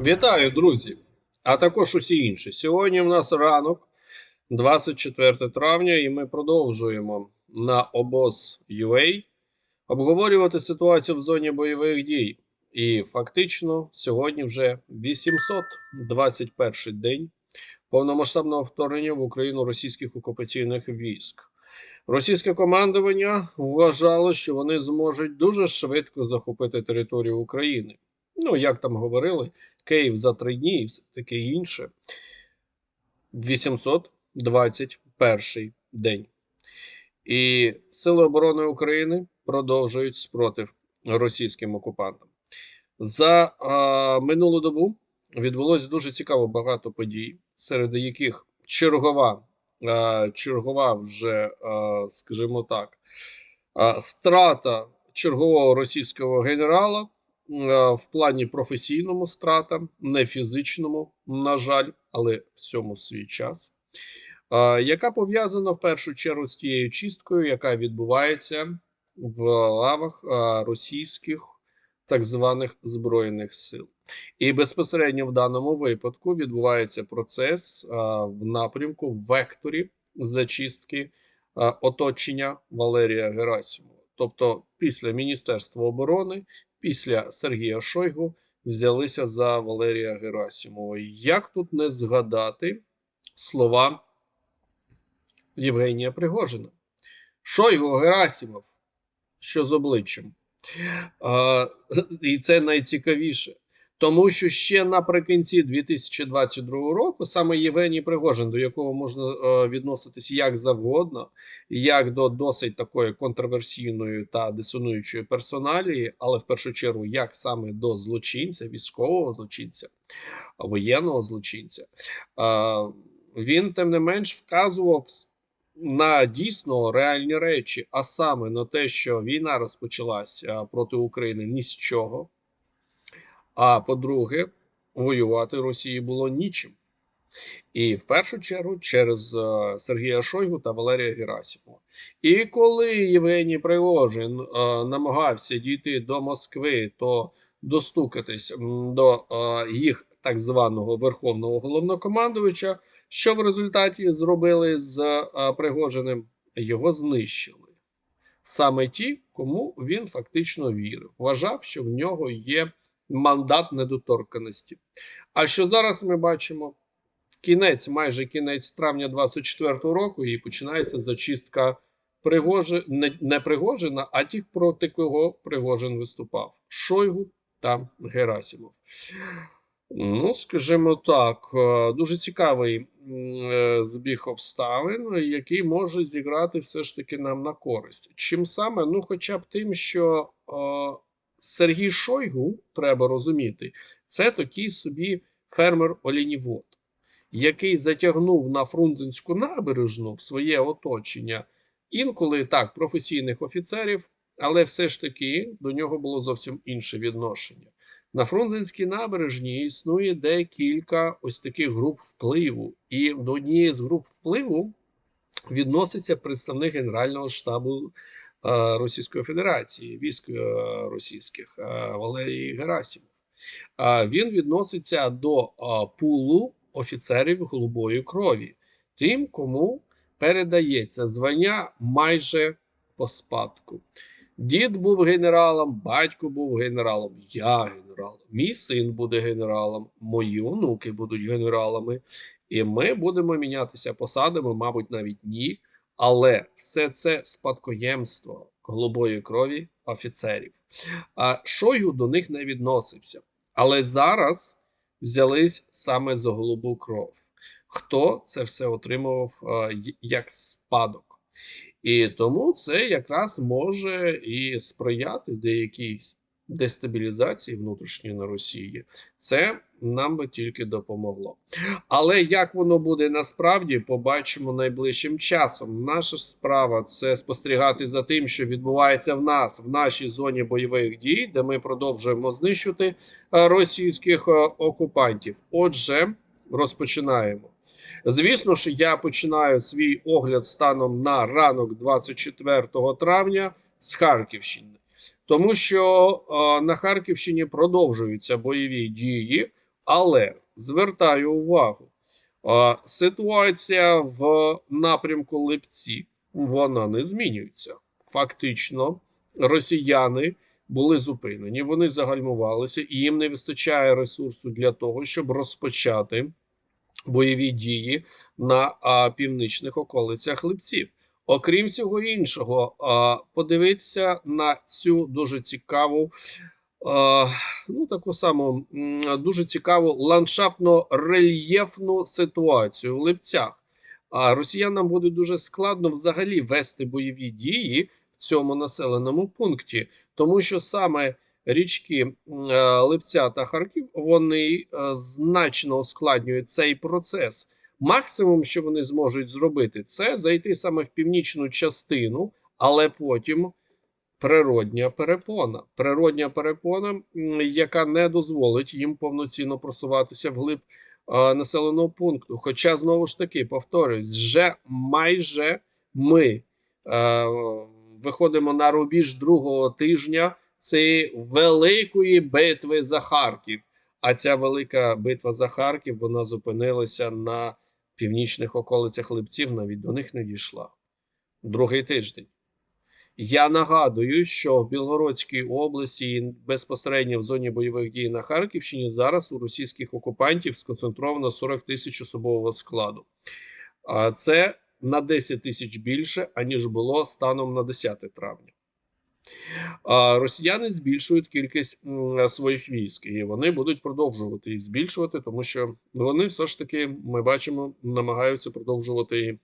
Вітаю, друзі! А також усі інші. Сьогодні в нас ранок, 24 травня, і ми продовжуємо на обоз UA обговорювати ситуацію в зоні бойових дій. І фактично сьогодні вже 821 день повномасштабного вторгнення в Україну російських окупаційних військ. Російське командування вважало, що вони зможуть дуже швидко захопити територію України. Ну, як там говорили, Київ за три дні і все таке інше. 821 день. І Сили оборони України продовжують спротив російським окупантам. За а, минулу добу відбулося дуже цікаво багато подій, серед яких чергова, а, чергова вже, а, скажімо так, а, страта чергового російського генерала в плані професійному страта, не фізичному, на жаль, але всьому свій час, е, яка пов'язана в першу чергу з тією чисткою, яка відбувається в лавах е, російських так званих збройних сил. І безпосередньо в даному випадку відбувається процес е, в напрямку в векторі зачистки е, оточення Валерія Герасимова. Тобто, після Міністерства оборони після Сергія Шойгу взялися за Валерія Герасимова. Як тут не згадати слова Євгенія Пригожина? Шойгу Герасимов, що з обличчям? А, і це найцікавіше. Тому що ще наприкінці 2022 року саме Євгеній Пригожин, до якого можна е, відноситися як завгодно, як до досить такої контроверсійної та дисонуючої персоналії, але в першу чергу, як саме до злочинця, військового злочинця, воєнного злочинця, е, він тим не менш вказував на дійсно реальні речі, а саме на те, що війна розпочалася проти України ні з чого. А по-друге, воювати Росії було нічим. І в першу чергу через е, Сергія Шойгу та Валерія Герасимова. І коли Євгеній Пригожин е, намагався дійти до Москви, то достукатись до е, їх так званого верховного головнокомандувача, що в результаті зробили з Пригожиним, його знищили. Саме ті, кому він фактично вірив, вважав, що в нього є мандат недоторканості. А що зараз ми бачимо? Кінець, майже кінець травня 24-го року, і починається зачистка Пригожи... не, не Пригожина, а тих, проти кого Пригожин виступав: Шойгу та Герасимов. Ну, скажімо так, е, дуже цікавий е, збіг обставин, який може зіграти все ж таки нам на користь. Чим саме? Ну, хоча б тим, що е, Сергій Шойгу, треба розуміти, це такий собі фермер-олінівод, який затягнув на Фрунзенську набережну в своє оточення інколи так, професійних офіцерів, але все ж таки до нього було зовсім інше відношення. На Фрунзенській набережні існує декілька ось таких груп впливу, і до однієї з груп впливу відноситься представник Генерального штабу Російської Федерації, військ е, російських е, Валерій Герасимов. Е, він відноситься до е, пулу офіцерів голубої крові, тим, кому передається звання майже по спадку. Дід був генералом, батько був генералом, я генералом, мій син буде генералом, мої онуки будуть генералами, і ми будемо мінятися посадами, мабуть, навіть ні. Але все це спадкоємство голубої крові офіцерів. А Шойгу до них не відносився. Але зараз взялись саме за голубу кров. Хто це все отримував е, як спадок? І тому це якраз може і сприяти деякій дестабілізації внутрішньої на Росії. Це нам би тільки допомогло. Але як воно буде насправді, побачимо найближчим часом. Наша справа це спостерігати за тим, що відбувається в нас в нашій зоні бойових дій, де ми продовжуємо знищувати е, російських е, окупантів. Отже, розпочинаємо. Звісно ж, я починаю свій огляд станом на ранок 24 травня з Харківщини, тому що е, на Харківщині продовжуються бойові дії Але звертаю увагу, ситуація в напрямку Липці вона не змінюється. Фактично, росіяни були зупинені, вони загальмувалися, і їм не вистачає ресурсу для того, щоб розпочати бойові дії на північних околицях Липців. Окрім всього іншого, подивитися на цю дуже цікаву, ну таку саму дуже цікаву ландшафтно-рельєфну ситуацію в Липцях. А росіянам буде дуже складно взагалі вести бойові дії в цьому населеному пункті, тому що саме річки е, Липця та Харків вони е, значно ускладнюють цей процес. Максимум, що вони зможуть зробити, це зайти саме в північну частину, але потім природня перепона. Природня перепона, яка не дозволить їм повноцінно просуватися вглиб населеного пункту. Хоча, знову ж таки, повторюсь, вже майже ми е, виходимо на рубіж другого тижня цієї великої битви за Харків. А ця велика битва за Харків вона зупинилася на північних околицях Липців, навіть до них не дійшла. Другий тиждень. Я нагадую, що в Білгородській області і безпосередньо в зоні бойових дій на Харківщині зараз у російських окупантів сконцентровано 40 тисяч особового складу. А це на 10 тисяч більше, аніж було станом на 10 травня. Росіяни збільшують кількість своїх військ, і вони будуть продовжувати їх збільшувати, тому що вони все ж таки, ми бачимо, намагаються продовжувати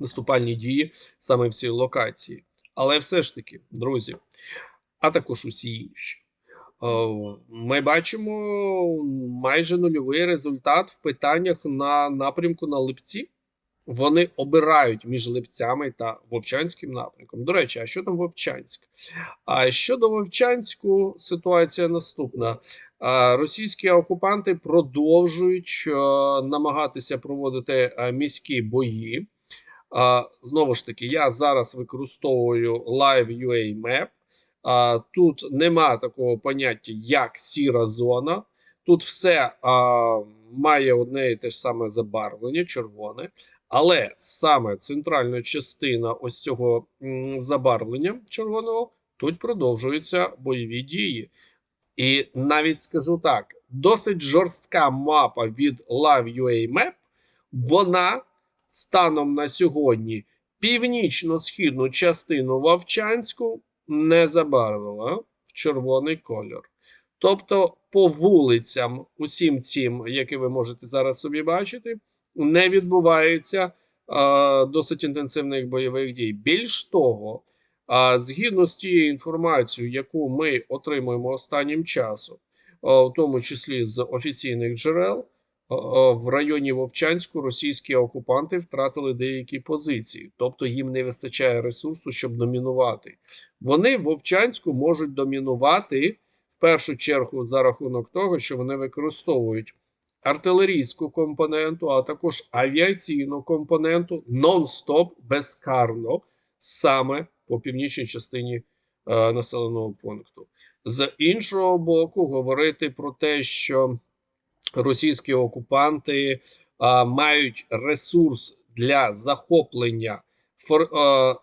наступальні дії саме в цій локації. Але все ж таки, друзі, а також усі інші. е, Ми бачимо майже нульовий результат в питаннях на напрямку на Липці. Вони обирають між Липцями та Вовчанським напрямком. До речі, а що там Вовчанськ? А щодо Вовчанську, ситуація наступна: російські окупанти продовжують е, намагатися проводити е, міські бої. Знову ж таки, я зараз використовую Live UA Map. Тут нема такого поняття, як сіра зона. Тут все а, має одне і те ж саме забарвлення, червоне. Але саме центральна частина ось цього забарвлення червоного тут продовжуються бойові дії. І навіть скажу так: досить жорстка мапа від Live.ua Map, вона станом на сьогодні північно-східну частину Вовчанську не забарвила в червоний кольор. Тобто, по вулицям, усім цим, які ви можете зараз собі бачити, не відбувається е, досить інтенсивних бойових дій. Більш того, е, згідно з тією інформацією, яку ми отримуємо останнім часом, е, в тому числі з офіційних джерел, в районі Вовчанську російські окупанти втратили деякі позиції, тобто їм не вистачає ресурсу, щоб домінувати. Вони в Вовчанську можуть домінувати в першу чергу за рахунок того, що вони використовують артилерійську компоненту, а також авіаційну компоненту нон-стоп безкарно саме по північній частині е, населеного пункту. З іншого боку, говорити про те, що російські окупанти а, мають ресурс для захоплення фор, а, а,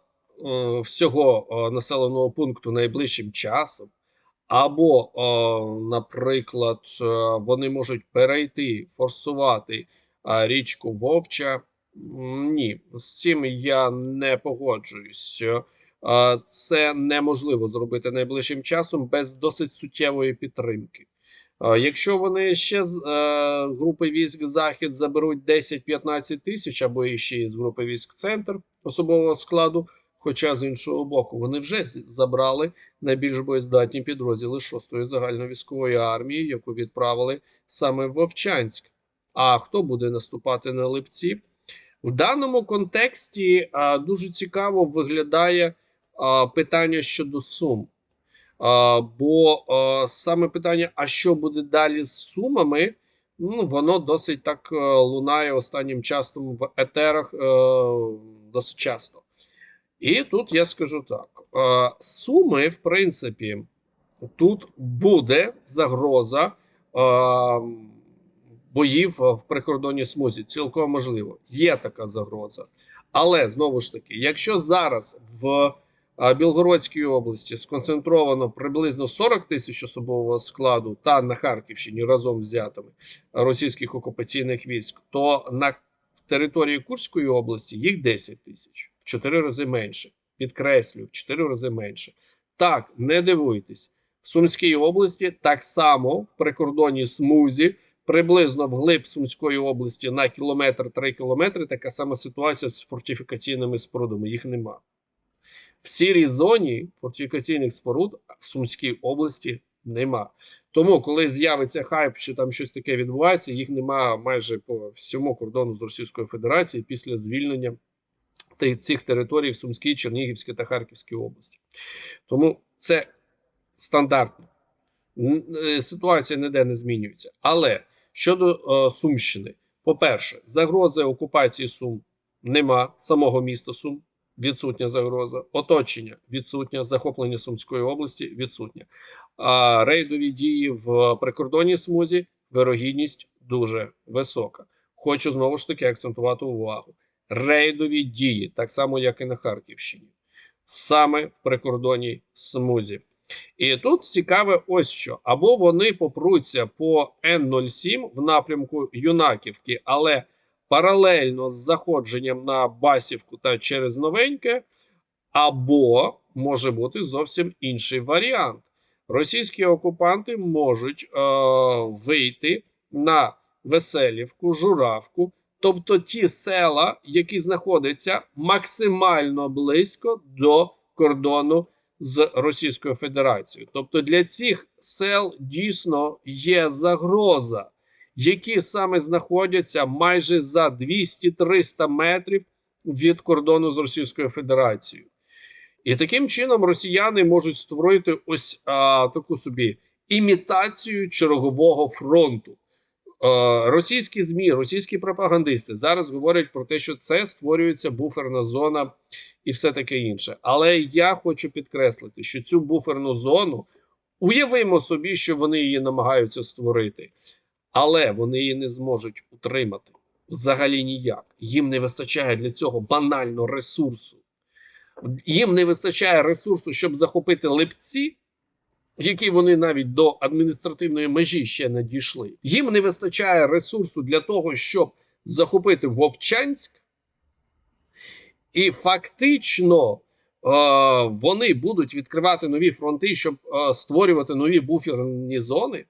всього а, населеного пункту найближчим часом, або, а, наприклад, вони можуть перейти, форсувати річку Вовча. Ні, з цим я не погоджуюсь. Це неможливо зробити найближчим часом без досить суттєвої підтримки. Якщо вони ще з е, групи військ Захід заберуть 10-15 тисяч або ще із групи військ Центр особового складу, хоча з іншого боку, вони вже забрали найбільш боєздатні підрозділи 6-ї загальновійськової армії, яку відправили саме в Вовчанськ. А хто буде наступати на Липці? В даному контексті а, дуже цікаво виглядає а, питання щодо Сум. Бо саме питання, а що буде далі з сумами, ну, воно досить так е, лунає останнім часом в етерах е, досить часто. І тут я скажу так: е, суми, в принципі, тут буде загроза боїв в прикордонній смузі. Цілком можливо, є така загроза. Але знову ж таки, якщо зараз в Білгородській області сконцентровано приблизно 40 тисяч особового складу та на Харківщині разом взятими російських окупаційних військ, то на території Курської області їх 10 тисяч, в 4 рази менше. Підкреслюю, в 4 рази менше. Так, не дивуйтесь, в Сумській області так само в прикордонній смузі, приблизно вглиб Сумської області на кілометр 3 кілометри. Така сама ситуація з фортифікаційними спорудами. Їх нема. В сірій зоні фортифікаційних споруд в Сумській області нема. Тому, коли з'явиться хайп, що там щось таке відбувається, їх нема майже по всьому кордону з Російською Федерацією після звільнення цих територій в Сумській, Чернігівській та Харківській області. Тому це стандартно. Е, Ситуація ніде не змінюється. Але щодо е, Сумщини, по-перше, загрози окупації Сум нема самого міста Сум. Відсутня загроза, оточення відсутнє, захоплення Сумської області відсутнє. А рейдові дії в прикордонній смузі вирогідність дуже висока. Хочу знову ж таки акцентувати увагу. Рейдові дії, так само як і на Харківщині, саме в прикордонній смузі. І тут цікаве ось що: або вони попруться по Н-07 в напрямку Юнаківки, але паралельно з заходженням на Басівку та через новеньке, або може бути зовсім інший варіант. Російські окупанти можуть е, вийти на Веселівку, Журавку, тобто ті села, які знаходяться максимально близько до кордону з Російською Федерацією. Тобто для цих сел дійсно є загроза, які саме знаходяться майже за 200-300 метрів від кордону з Російською Федерацією. І таким чином росіяни можуть створити ось а, таку собі імітацію чергового фронту. Е, російські ЗМІ, російські пропагандисти зараз говорять про те, що це створюється буферна зона і все таке інше. Але я хочу підкреслити, що цю буферну зону уявимо собі, що вони її намагаються створити, але вони її не зможуть утримати взагалі ніяк. Їм не вистачає для цього банально ресурсу. Їм не вистачає ресурсу, щоб захопити липці, які вони навіть до адміністративної межі ще не дійшли. Їм не вистачає ресурсу для того, щоб захопити Вовчанськ. І фактично е, вони будуть відкривати нові фронти, щоб е, створювати нові буферні зони.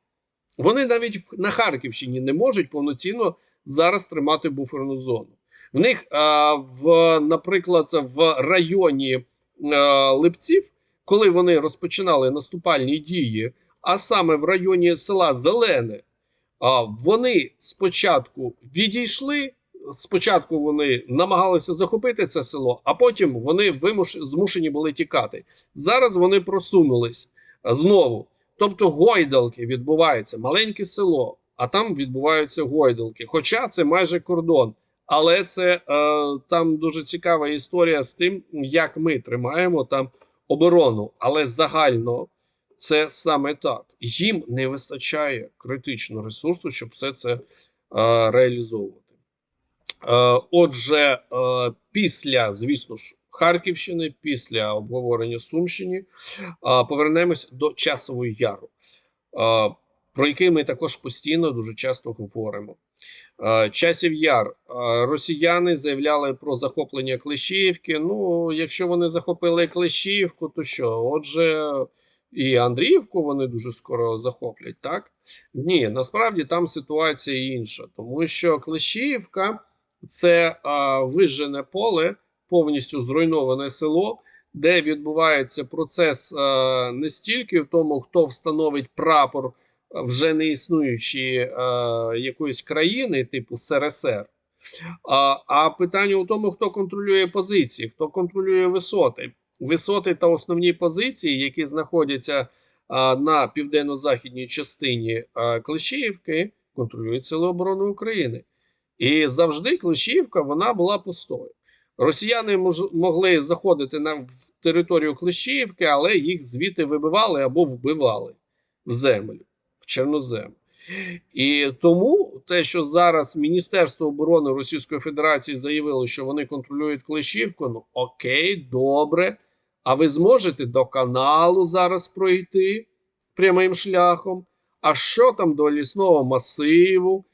Вони навіть на Харківщині не можуть повноцінно зараз тримати буферну зону. В них, в, наприклад, в районі Липців, коли вони розпочинали наступальні дії, а саме в районі села Зелене, вони спочатку відійшли. Спочатку вони намагалися захопити це село, а потім вони вимуш... змушені були тікати. Зараз вони просунулись знову. Тобто гойдалки відбуваються, маленьке село, а там відбуваються гойдалки. Хоча це майже кордон. Але це е, там дуже цікава історія з тим, як ми тримаємо там оборону. Але загально це саме так. Їм не вистачає критично ресурсу, щоб все це е, реалізовувати. Е, отже, е, після, звісно ж, Харківщини, після обговорення Сумщини, повернемось до Часової Яру, про який ми також постійно дуже часто говоримо. Часів Яр. Росіяни заявляли про захоплення Клещіївки. Ну, якщо вони захопили Клещіївку, то що? Отже, і Андріївку вони дуже скоро захоплять, так? Ні, насправді там ситуація інша, тому що Клещіївка це а, вижжене поле, повністю зруйноване село, де відбувається процес не стільки в тому, хто встановить прапор вже не існуючої е, якоїсь країни, типу СРСР, а, питання у тому, хто контролює позиції, хто контролює висоти. Висоти та основні позиції, які знаходяться а, на південно-західній частині а, Клещіївки, контролюють Сили оборони України. І завжди Клещіївка вона була пустою. Росіяни могли заходити на в територію Клещіївки, але їх звідти вибивали або вбивали в землю в чорнозем. І тому те, що зараз Міністерство оборони Російської Федерації заявило, що вони контролюють Клещівку, ну окей, добре. А ви зможете до каналу зараз пройти прямим шляхом? А що там до лісного масиву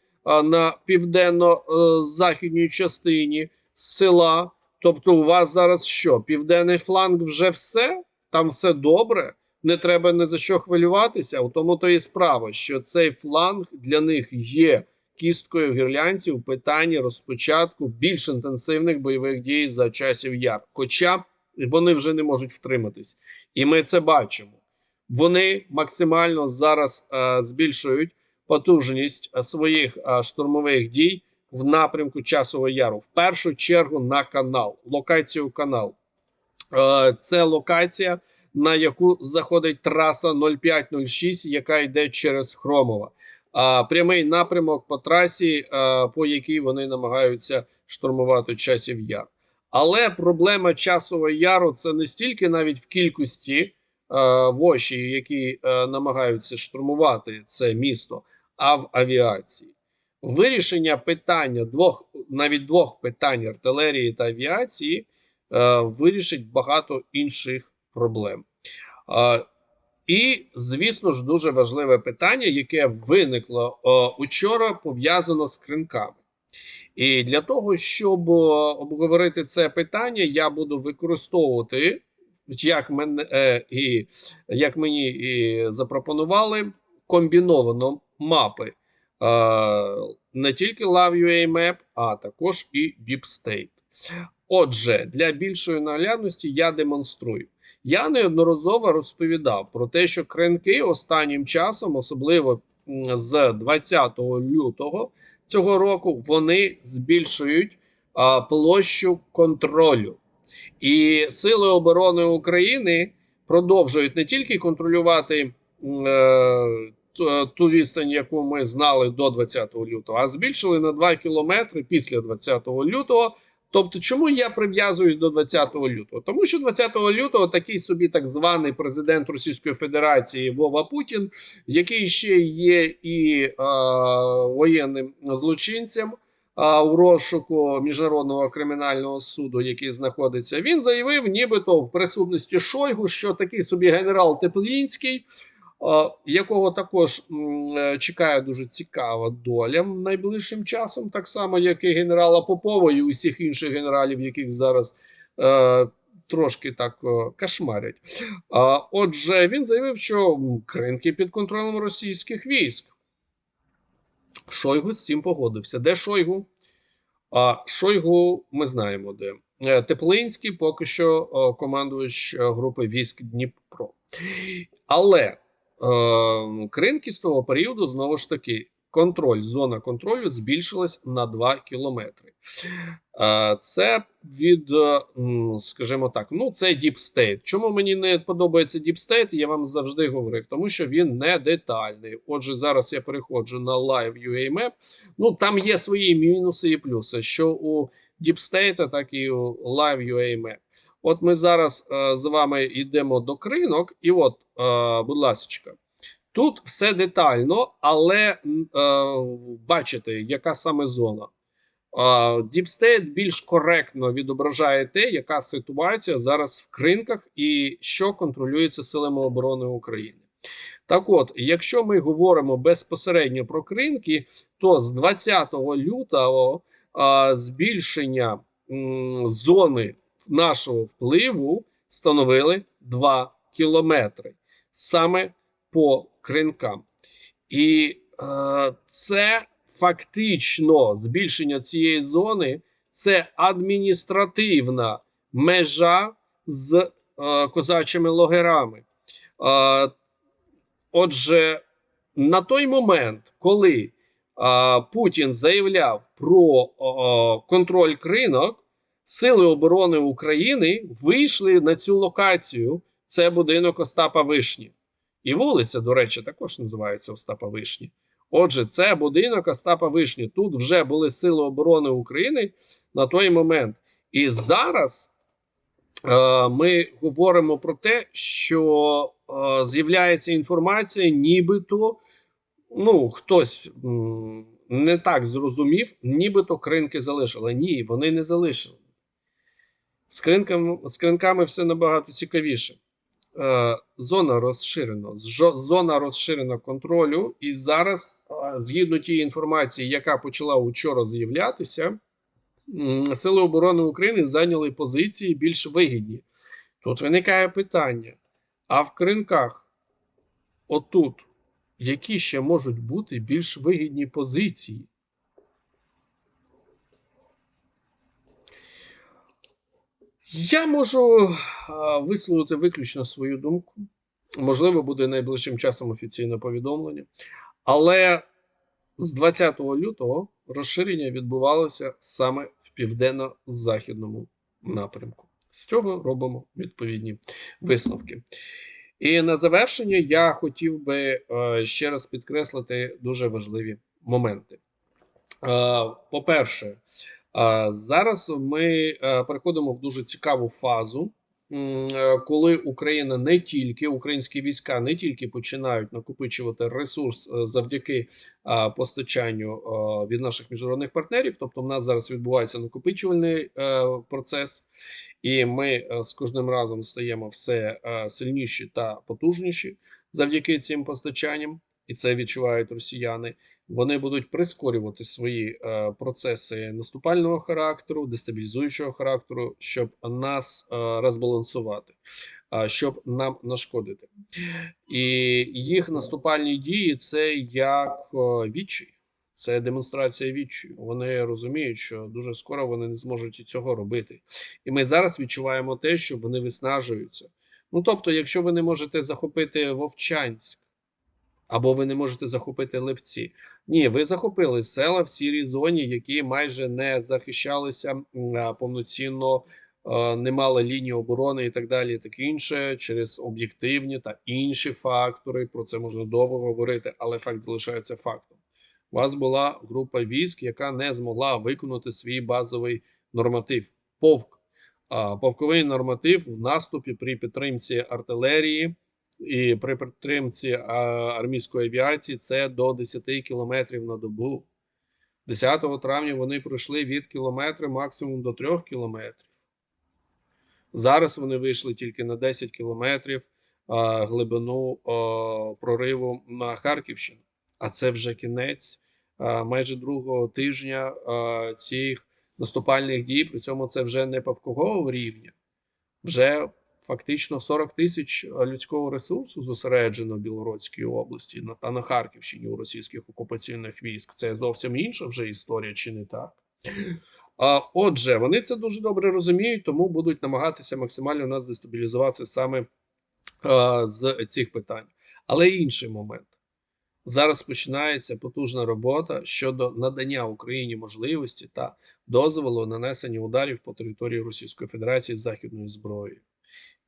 на південно-західній частині села? Тобто, у вас зараз що? Південний фланг вже все? Там все добре? Не треба ні за що хвилюватися. У тому то і справа, що цей фланг для них є кісткою гірлянців в питанні розпочатку більш інтенсивних бойових дій за часів яр. Хоча вони вже не можуть втриматись, і ми це бачимо. Вони максимально зараз е, збільшують потужність е, своїх е, штурмових дій в напрямку часового яру. В першу чергу на канал, локацію канал. Е, це локація, на яку заходить траса 0506, яка йде через Хромова. А прямий напрямок по трасі, е, по якій вони намагаються штурмувати часів яр. Але проблема часового яру це не стільки навіть в кількості е, воші, які намагаються штурмувати це місто, а в авіації. Вирішення питання двох, навіть двох питань артилерії та авіації е, вирішить багато інших проблем. Е, і, звісно ж, дуже важливе питання, яке виникло е, учора, пов'язано з кринками. І для того, щоб е, обговорити це питання, я буду використовувати, як мене е, і як мені і запропонували, комбіновано мапи не тільки LoveUA Map, а також і Deep State. Отже, для більшої наглядності я демонструю. Я неодноразово розповідав про те, що кринки останнім часом, особливо з 20 лютого цього року, вони збільшують а, площу контролю. І Сили оборони України продовжують не тільки контролювати е, ту- ту відстань, яку ми знали до 20 лютого, а збільшили на 2 кілометри після 20 лютого. Тобто, чому я прив'язуюсь до 20 лютого? Тому що 20 лютого такий собі так званий президент Російської Федерації Вова Путін, який ще є і е, воєнним злочинцем е, у розшуку міжнародного кримінального суду, який знаходиться, він заявив, нібито в присутності Шойгу, що такий собі генерал Теплінський. Якого також е, чекає дуже цікава доля найближчим часом, так само, як і генерала Попова і усіх інших генералів, яких зараз е, трошки так кошмарять. Отже, він заявив, що кринки під контролем російських військ. Шойгу з цим погодився. Де Шойгу? А Шойгу ми знаємо де. Е, Теплинський поки що командувач групи військ Дніпро. Але кринки з того періоду знову ж таки. Контроль, зона контролю збільшилась на 2 кілометри. Е, Це від, е, скажімо так, ну це Deep State. Чому мені не подобається Deep State, я вам завжди говорив, тому що він не детальний. Отже, зараз я переходжу на Live UA Map. Ну там є свої мінуси і плюси, що у Deep State, так і у Live UA Map. От ми зараз е, з вами йдемо до кринок, і от, е, будь ласка, тут все детально, але е, бачите, яка саме зона. Deep State більш коректно відображає те, яка ситуація зараз в кринках і що контролюється силами оборони України. Так от, якщо ми говоримо безпосередньо про кринки, то з 20 лютого збільшення зони нашого впливу становили 2 кілометри саме по кринкам. І е, це фактично збільшення цієї зони це адміністративна межа з е, козачими лагерами. Е, отже, на той момент, коли е, Путін заявляв про е, контроль кринок, Сили оборони України вийшли на цю локацію. Це будинок Остапа Вишні. І вулиця, до речі, також називається Остапа Вишні. Отже, це будинок Остапа Вишні. Тут вже були Сили оборони України на той момент. І зараз е, ми говоримо про те, що е, з'являється інформація, нібито ну, хтось м, не так зрозумів, нібито кринки залишили. Ні, вони не залишили. З кринками, все набагато цікавіше. Е, зона розширена, зона розширена контролю, і зараз, е, згідно тієї інформації, яка почала вчора з'являтися, Сили оборони України зайняли позиції більш вигідні. Тут виникає питання: а в кринках, отут, які ще можуть бути більш вигідні позиції? Я можу висловити виключно свою думку. Можливо, буде найближчим часом офіційне повідомлення. Але з 20 лютого розширення відбувалося саме в південно-західному напрямку. З цього робимо відповідні висновки. І на завершення я хотів би е, ще раз підкреслити дуже важливі моменти. Е, По-перше, зараз ми е, переходимо в дуже цікаву фазу, е, коли Україна не тільки українські війська не тільки починають накопичувати ресурс е, завдяки е, постачанню е, від наших міжнародних партнерів. Тобто, в нас зараз відбувається накопичувальний е, процес, і ми е, з кожним разом стаємо все е, сильніші та потужніші завдяки цим постачанням. І це відчувають росіяни. Вони будуть прискорювати свої е, процеси наступального характеру, дестабілізуючого характеру, щоб нас е, розбалансувати, е, щоб нам нашкодити. І їх наступальні дії це як е, відчай, це демонстрація відчаю. Вони розуміють, що дуже скоро вони не зможуть цього робити. І ми зараз відчуваємо те, що вони виснажуються. Ну тобто, якщо ви не можете захопити Вовчанськ, або ви не можете захопити липці. Ні, ви захопили села в сірій зоні, які майже не захищалися повноцінно, е, не мали лінії оборони і так далі, і таке інше, через об'єктивні та інші фактори. Про це можна довго говорити, але факт залишається фактом. У вас була група військ, яка не змогла виконати свій базовий норматив. Повк. Повковий норматив в наступі при підтримці артилерії і при підтримці армійської авіації це до 10 кілометрів на добу. 10 травня вони пройшли від кілометра максимум до 3 кілометрів. Зараз вони вийшли тільки на 10 кілометрів а, глибину а, прориву на Харківщину. А це вже кінець а, майже другого тижня а, цих наступальних дій. При цьому це вже не павкового рівня, вже фактично 40 тисяч людського ресурсу зосереджено в Білоруській області та на Харківщині у російських окупаційних військ. Це зовсім інша вже історія, чи не так? А, Отже, вони це дуже добре розуміють, тому будуть намагатися максимально нас дестабілізувати саме а, з цих питань. Але інший момент. Зараз починається потужна робота щодо надання Україні можливості та дозволу нанесення ударів по території Російської Федерації з західною зброєю.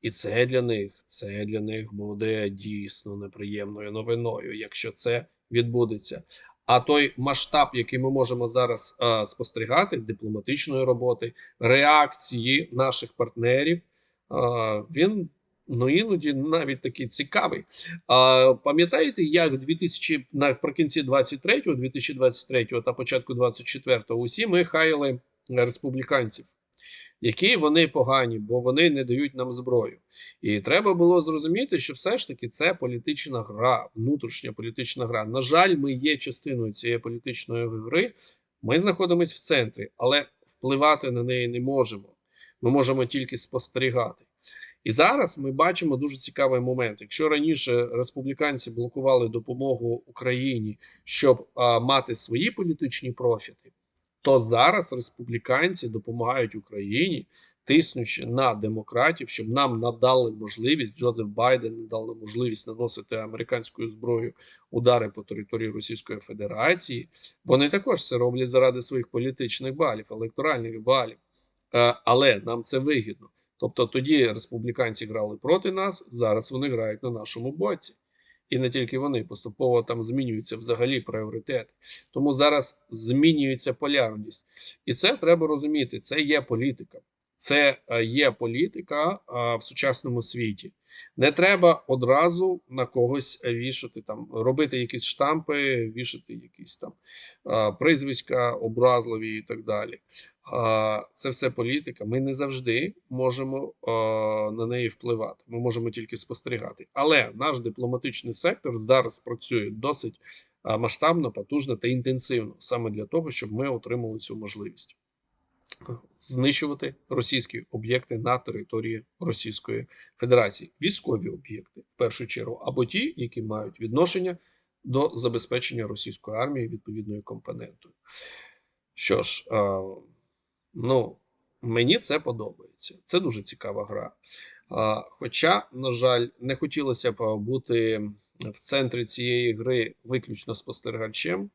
І це для них, це для них буде дійсно неприємною новиною, якщо це відбудеться. А той масштаб, який ми можемо зараз е, спостерігати, дипломатичної роботи, реакції наших партнерів, е, він ну іноді навіть такий цікавий. А, пам'ятаєте, як в 2000, наприкінці 23-го, 2023 та початку 24-го усі ми хаяли республіканців, які вони погані, бо вони не дають нам зброю. І треба було зрозуміти, що все ж таки це політична гра, внутрішня політична гра. На жаль, ми є частиною цієї політичної гри. Ми знаходимося в центрі, але впливати на неї не можемо. Ми можемо тільки спостерігати. І зараз ми бачимо дуже цікавий момент. Якщо раніше республіканці блокували допомогу Україні, щоб а, мати свої політичні профіти, то зараз республіканці допомагають Україні, тиснучи на демократів, щоб нам надали можливість, Джозеф Байден надали можливість наносити американською зброєю удари по території Російської Федерації. Вони також це роблять заради своїх політичних балів, електоральних балів. Е, Але нам це вигідно. Тобто тоді республіканці грали проти нас, зараз вони грають на нашому боці. І не тільки вони, поступово там змінюються взагалі пріоритети. Тому зараз змінюється полярність. І це треба розуміти. Це є політика. Це е, є політика а, в сучасному світі. Не треба одразу на когось вішати там, робити якісь штампи, вішати якісь там а, прізвиська образливі і так далі. Це все політика. Ми не завжди можемо на неї впливати. Ми можемо тільки спостерігати. Але наш дипломатичний сектор зараз працює досить масштабно, потужно та інтенсивно, саме для того, щоб ми отримали цю можливість знищувати російські об'єкти на території Російської Федерації, військові об'єкти в першу чергу, або ті, які мають відношення до забезпечення російської армії відповідною компонентою. Що ж, ну, мені це подобається. Це дуже цікава гра. А, Хоча, на жаль, не хотілося б бути в центрі цієї гри виключно спостерігачем,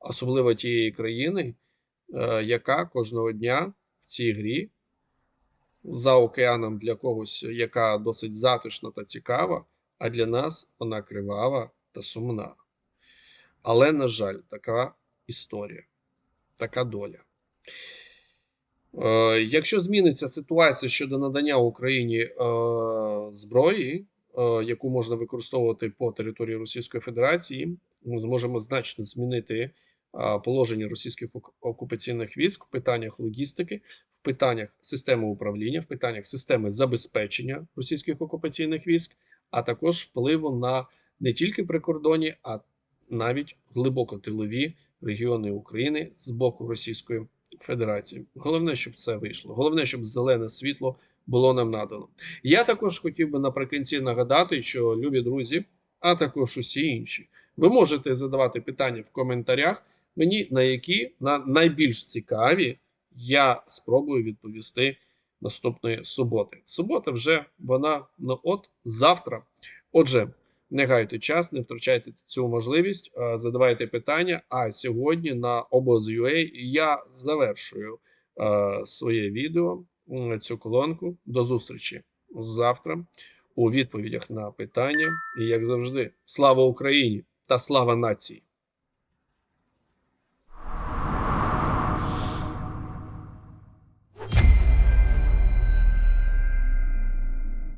особливо тієї країни, е, яка кожного дня в цій грі за океаном для когось, яка досить затишна та цікава, а для нас вона кривава та сумна. Але, на жаль, така історія, така доля. Е, Якщо зміниться ситуація щодо надання Україні е, зброї, е, яку можна використовувати по території Російської Федерації, ми зможемо значно змінити положення російських окупаційних військ в питаннях логістики, в питаннях системи управління, в питаннях системи забезпечення російських окупаційних військ, а також впливу на не тільки прикордонні, а навіть глибоко тилові регіони України з боку Російської Федерації. Головне, щоб це вийшло. Головне, щоб зелене світло було нам надано. Я також хотів би наприкінці нагадати, що любі друзі, а також усі інші, ви можете задавати питання в коментарях, мені на які на найбільш цікаві я спробую відповісти наступної суботи. Субота вже вона ну от завтра. Отже, не гайте час, не втрачайте цю можливість, задавайте питання. А сьогодні на обоз.ua я завершую е, своє відео, цю колонку. До зустрічі завтра у відповідях на питання. І як завжди, слава Україні та слава нації!